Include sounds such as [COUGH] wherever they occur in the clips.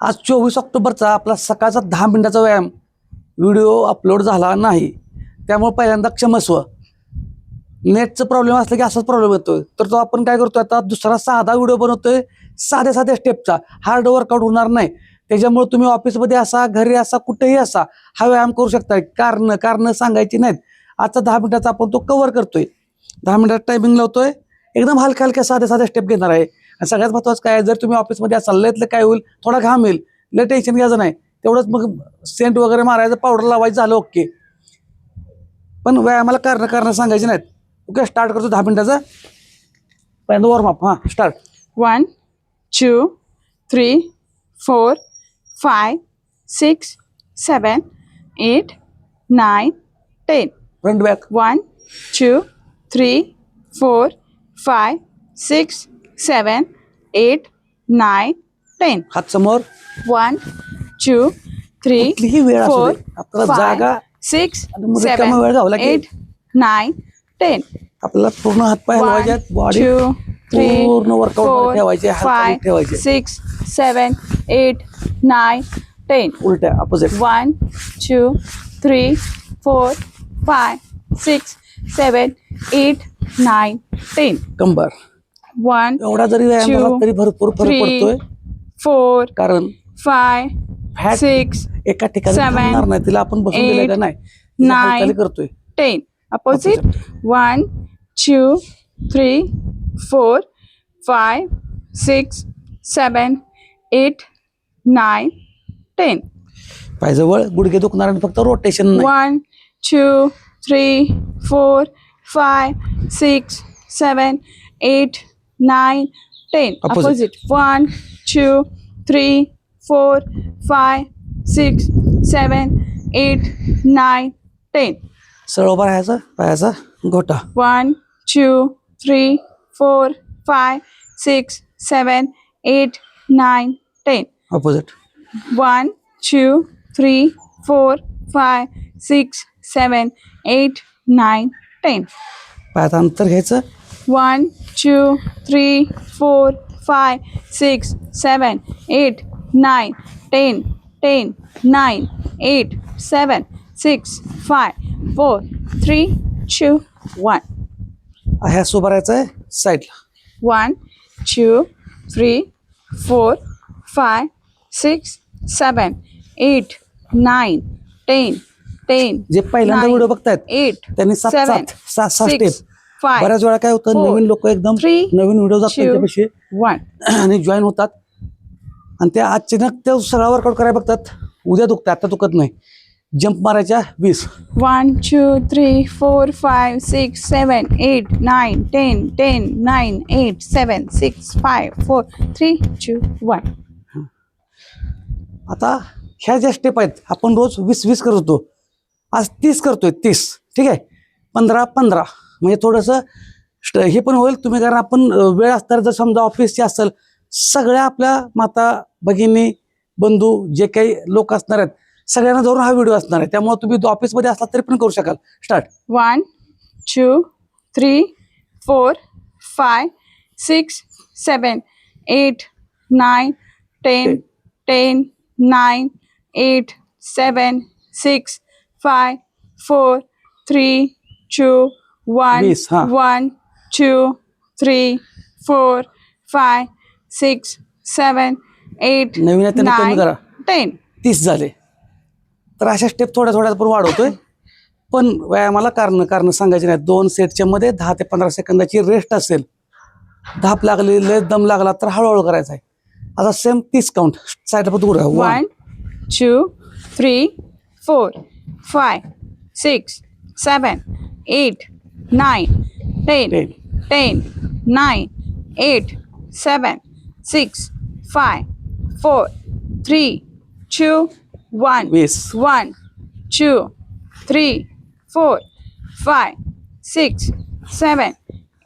आज चोवीस ऑक्टोबरचा आपला सकाळचा दहा मिनिटाचा व्यायाम व्हिडिओ अपलोड झाला नाही. त्यामुळे पहिल्यांदा क्षमस्व नेटचं प्रॉब्लेम असला की असाच प्रॉब्लेम येतोय. तर तो आपण काय करतो आता? दुसरा साधा व्हिडिओ बनवतोय. साध्या साध्या स्टेपचा हार्ड वर्कआउट होणार नाही. त्याच्यामुळे तुम्ही ऑफिसमध्ये असा घरी असा कुठेही असा हा व्यायाम करू शकता कारण कारणं सांगायची नाहीत. आजचा दहा मिनिटाचा आपण तो कवर करतोय. दहा मिनिटात टायमिंग लावतोय. एकदम हलक्या हलक्या साध्या साध्या स्टेप घेणार आहे. आणि सगळ्यात महत्वाचं काय जर तुम्ही ऑफिसमध्ये असाल लयतलं काय होईल थोडा घाम येईल लय टेन्शन घ्यायचं नाही. तेवढंच मग सेंट वगैरे मारायचं पावडर लावायचं झालं ओके पण व्यायामाला कारण कारण सांगायची नाहीत. ओके स्टार्ट करतो दहा मिनिटाचा. पहिल्यांदा वॉर्मअप हां start One, two, three, four, five, six, seven, eight, nine, ten. Front back One, two, three, four, five, six, seven, eight, nine, ten. हात समोर One, two, three, कुठलीही वेळ असू four, दे आपल्याला जागा five, six, आणि मग रिकामा seven, वेळ घावला की- eight, nine, ten. आपल्याला पूर्ण हातपाय हलवायचे One, आहेत बॉडी two, three, पूर्ण वर्कआउट four, ठेवायचे हात five, ठेवायचे six, seven, eight, nine, ten. उलट्या opposite One, two, three, four, five, six, seven, eight, nine, ten. कंबर वन एवढा जरी व्यायाम झाला तरी भरपूर फरक पडतोय. फोर कारण फाय फॅट सिक्स एका ठिकाणी तिला आपण बसून दिलेलं नाही. नाही करतोय. Ten opposite one two three four five six seven eight nine ten पायजवळ गुडघे दुखणार फक्त rotation one two three four five six seven eight nine, ten. Opposite. One, two, three, four, five, six, seven, eight, nine, ten. सरळ उभा राहायचा पायाचा घोटा One, two, three, four, five, six, seven, eight, nine, ten. Opposite One, two, three, four, five, six, seven, eight, nine, ten. पायाचं अंतर घ्यायचं one two three four five six seven eight nine ten ten nine eight seven six five four three two one ह्या सोबरायचं आहे साईडला one two three four five six seven eight nine ten ten जे पहिल्यांदा video बघतायत eight त्यांनी सेवन सहा सहा five, बऱ्याच वेळा काय होतं नवीन लोक एकदम नवीन व्हिडिओ जातात त्याच्यापाशी. one. [CLEARS THROAT] आणि जॉईन होतात. आणि ते अचानक ते सगळा वर्कआउट करायला बघतात. उद्या दुखतात आता दुखत नाही. जंप मारायच्या वीस. One, two, three, four, five, six, seven, eight, nine, ten, ten, nine, eight, seven, six, five, four, three, two, one. आता ह्या ज्या स्टेप आहेत आपण रोज वीस वीस करत होतो. आज तीस करतोय तीस. ठीक आहे? पंधरा पंधरा. म्हणजे थोडंसं हे पण होईल. तुम्ही कारण आपण वेळ असताना जर समजा ऑफिसची असेल सगळ्या आपल्या माता भगिनी बंधू जे काही लोक असणार आहेत सगळ्यांना धरून हा व्हिडिओ असणार आहे. त्यामुळे तुम्ही ऑफिसमध्ये असला तरी पण करू शकाल. Start One, two, three, four, five, six, seven, eight, nine, ten, ten, nine, eight, seven, six, five, four, three, two, वीस, हा. one, two, three, four, five, six, seven, eight, नवीन आहे त्यांनी कमी nine, करा. ten. तीस झाले. तर अशा स्टेप थोड्या थोड्या पण वाढवतोय. पण व्यायामाला कारण कारण सांगायचे नाही. दोन सेटच्या मध्ये दहा ते पंधरा सेकंदाची रेस्ट असेल. धाप लागली लय दम लागला तर हळूहळू करायचा आहे. आता सेम तीस काउंट साईडला पण one One, two, three, four, five, six, seven, eight, nine ten ten. Nine eight seven six five four three two one one two three four five six seven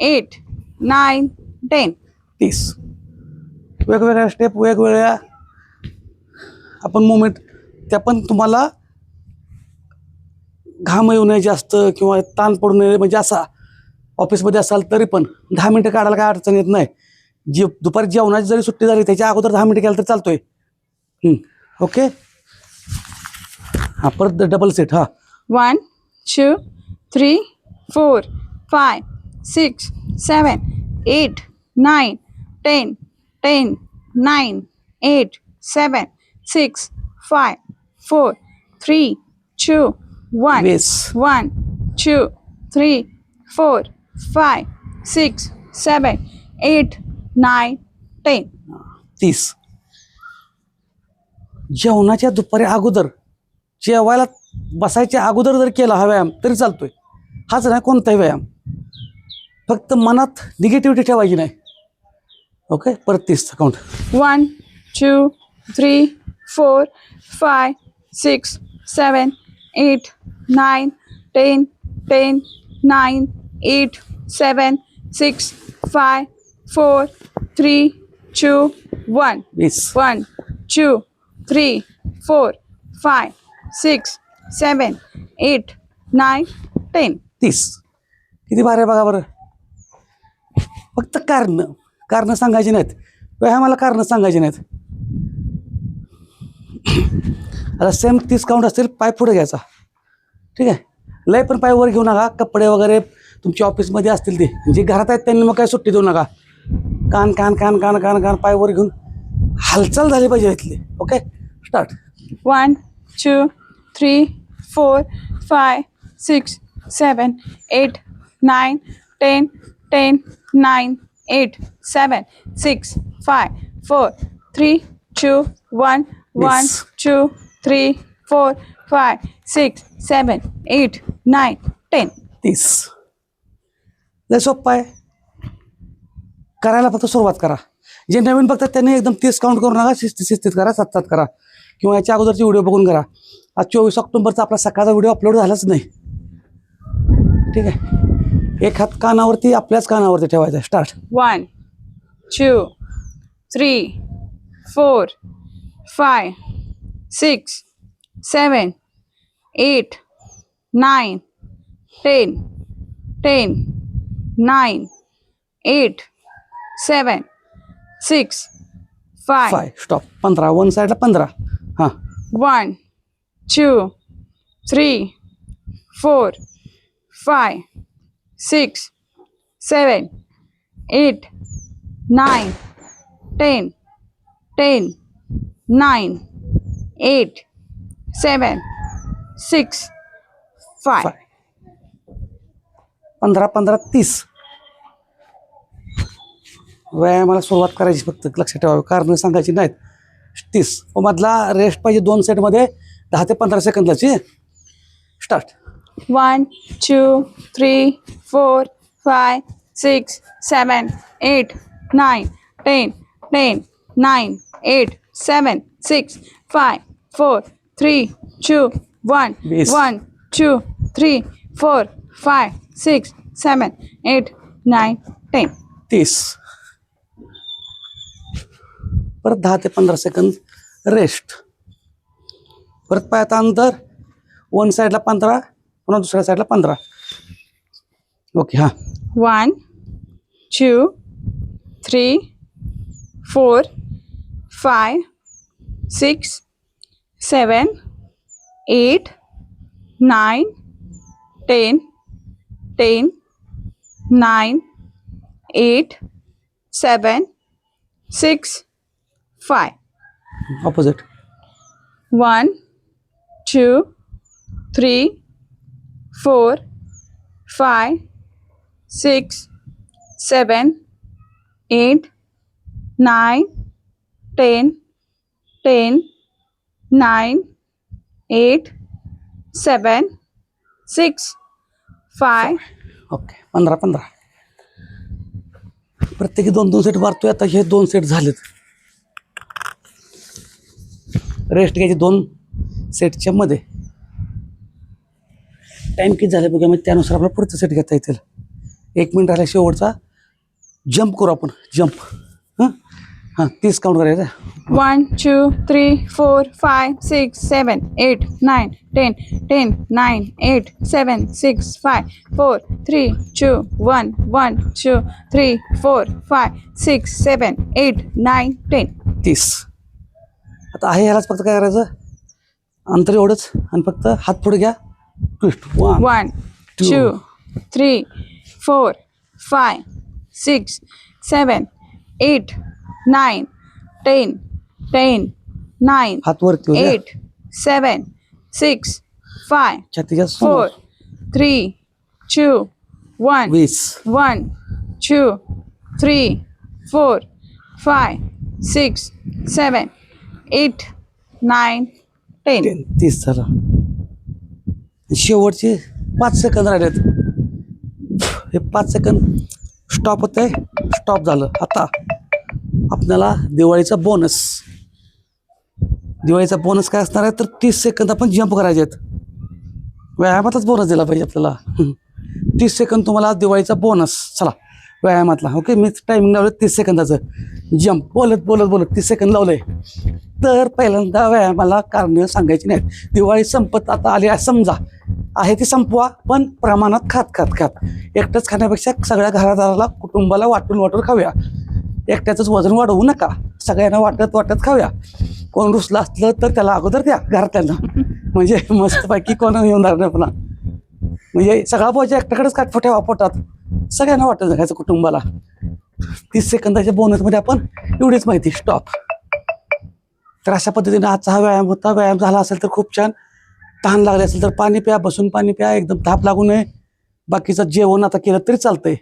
eight nine ten. तीस वेगवेगळ्या step वेगवेगळ्या आपण moment त्या पण तुम्हाला घाम येऊ नये जास्त किंवा ताण पडू नये म्हणजे असा ऑफिसमध्ये असाल तरी पण दहा मिनटं काढायला काय अडचण येत नाही. जे दुपारी जेवणाची जरी सुट्टी झाली त्याच्या अगोदर दहा मिनटं केलं तर चालतोय. आहे ओके? हां परत डबल सीट हां. One two three four five six seven eight nine ten ten nine eight seven six five four three two one. Yes. One, two, three, four, five, six, seven, eight, nine, ten. तीस जेवणाच्या दुपारी अगोदर जेवायला बसायच्या अगोदर जर केला हा व्यायाम तरी चालतोय हाच नाही कोणताही व्यायाम फक्त मनात निगेटिव्हिटी ठेवायची नाही ओके परत तीस count One, two, three, four, five, six, seven, eight nine ten ten nine eight seven six five four three two one. One two three four five six seven eight nine ten. तीस किती बारा बघा बरं. फक्त कारण कारण सांगायची नाहीत. वेळा मला सांगायची नाहीत. आता सेम तीस काउंट असतील पाय पुढे घ्यायचा. ठीक आहे? लय पण पाय वर घेऊ नका. कपडे वगैरे तुमच्या ऑफिसमध्ये असतील ते. जे घरात आहेत त्यांनी मग काय सुट्टी देऊ नका. कान कान कान कान कान कान पाय वर घेऊन हालचाल झाली पाहिजे इथली. Okay? Start. One, two, three, four, five, six, seven, eight, nine, ten, ten, nine, eight, seven, six, five, four, three, two, one, one, Yes. Three, four, five, six, seven, eight, nine, ten. तीस. लय सोप्पा आहे. करायला फक्त सुरुवात करा. जे नवीन बघतात त्यांनी एकदम तीस काउंट करू नका शिस्तीत शिस्तीत करा सात सात करा. किंवा याच्या अगोदरची व्हिडिओ बघून करा. आज चोवीस ऑक्टोबरचा आपला सकाळचा व्हिडिओ अपलोड झालाच नाही. ठीक आहे. एक हात कानावरती आपल्याच कानावरती ठेवायचा start One, two, three, four, five, six, seven, eight, nine, ten, ten, nine, eight, seven, six, five. Five stop पंधरा वन साईडला पंधरा हां One, two, three, four, five, six, seven, eight, nine, ten, ten, nine, seven, six, five. Five. पंधरा पंधरा तीस. व्यायामाला सुरुवात करायची फक्त लक्षात ठेवावी. कारण सांगायची नाहीत. तीस. व मधला रेस्ट पाहिजे दोन सेटमध्ये दहा ते पंधरा सेकंदाची start One, two, three, four, five, six, seven, eight, nine, ten, ten, nine, eight, seven, six, five, four, three, two, one, Yes. one, two, three, four, five, six, seven, eight, nine, ten. तीस परत दहा ते पंधरा second rest परत पायात अंतर one साईडला पंधरा पुन्हा दुसऱ्या साईडला पंधरा ओके हां One, two, three, four, five, six, seven, eight, nine, ten, ten, nine, eight, seven, six, five. Opposite. One, two, three, four, five, six, seven, eight, nine, ten. Ten nine eight seven six five. Okay पंधरा पंधरा. प्रत्येकी दोन दोन set मारतोय आता हे दोन set झालेत. रेस्ट घ्यायचे दोन सेटच्या मध्ये. टाईम किती झाले बघा मग त्यानुसार आपल्याला पुढचा सेट घेता येतील. एक मिनिट राहिला शेवटचा. जम्प करू आपण जम्प हां तीस काउंट करायचं one two three four five six seven eight nine ten ten nine eight seven six five four three two one one two three four five six seven eight nine ten तीस. आता आहे ह्यालाच फक्त काय करायचं? अंतर एवढंच आणि फक्त हात पुढे घ्या. Twist one one two three four five six seven eight nine ten ten nine हात एट सेवन सिक्स फाय छत्तीस फोर थ्री छू वन वीस. One two three four five six seven eight nine ten. तीस झालं. शेवटचे पाच second राहिले हे पाच सेकंद स्टॉप होत आहे स्टॉप झालं. आता. आपल्याला दिवाळीचा बोनस दिवाळीचा बोनस काय असणार आहे? तर तीस सेकंद आपण जंप करायचे आहेत. व्यायामातच बोनस दिला पाहिजे आपल्याला. [LAUGHS] तीस सेकंद तुम्हाला दिवाळीचा बोनस चला व्यायामातला. ओके मी टायमिंग लावलं तीस सेकंदाचं जंप बोलत बोलत बोलत तीस सेकंद लावलंय तर पहिल्यांदा व्यायामाला कारण सांगायची नाहीत. दिवाळी संपत आता आली आहे. समजा आहे ती संपवा पण प्रमाणात खात खात खात. एकटंच खाण्यापेक्षा सगळ्या घरादाराला कुटुंबाला वाटून वाटून खाऊया. एकट्याचंच वजन वाढवू नका. सगळ्यांना वाटत वाटत खाऊया. कोण रुसलं असलं तर त्याला अगोदर द्या घरातल्यांना. म्हणजे मस्तपैकी कोण येऊन धरणार पुन्हा. म्हणजे सगळा पोहायचा एकट्याकडेच काटफो ठेवा पोटात. सगळ्यांना वाटत जगायचं कुटुंबाला. तीस सेकंदाच्या बोनसमध्ये आपण एवढीच माहिती. स्टॉप तर अशा पद्धतीने आजचा हा व्यायाम होता. व्यायाम झाला असेल तर खूप छान. तहान लागले असेल तर पाणी प्या बसून पाणी प्या. एकदम ताप लागू नये. बाकीचं जेवण आता केलं तरी चालतंय.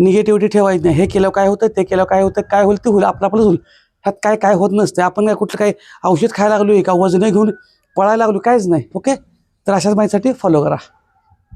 निगेटिव्हिटी ठेवायची नाही. हे केलं काय होतं? ते केलं काय होतं? काय होईल? ते होईल. आपलं आपलंच होईल. ह्यात काय काय होत नसते आपण काय कुठलं काही औषध खायला लागलो आहे का? वजन घेऊन पळायला लागलो काहीच नाही. ओके तर अशाच माहितीसाठी फॉलो करा.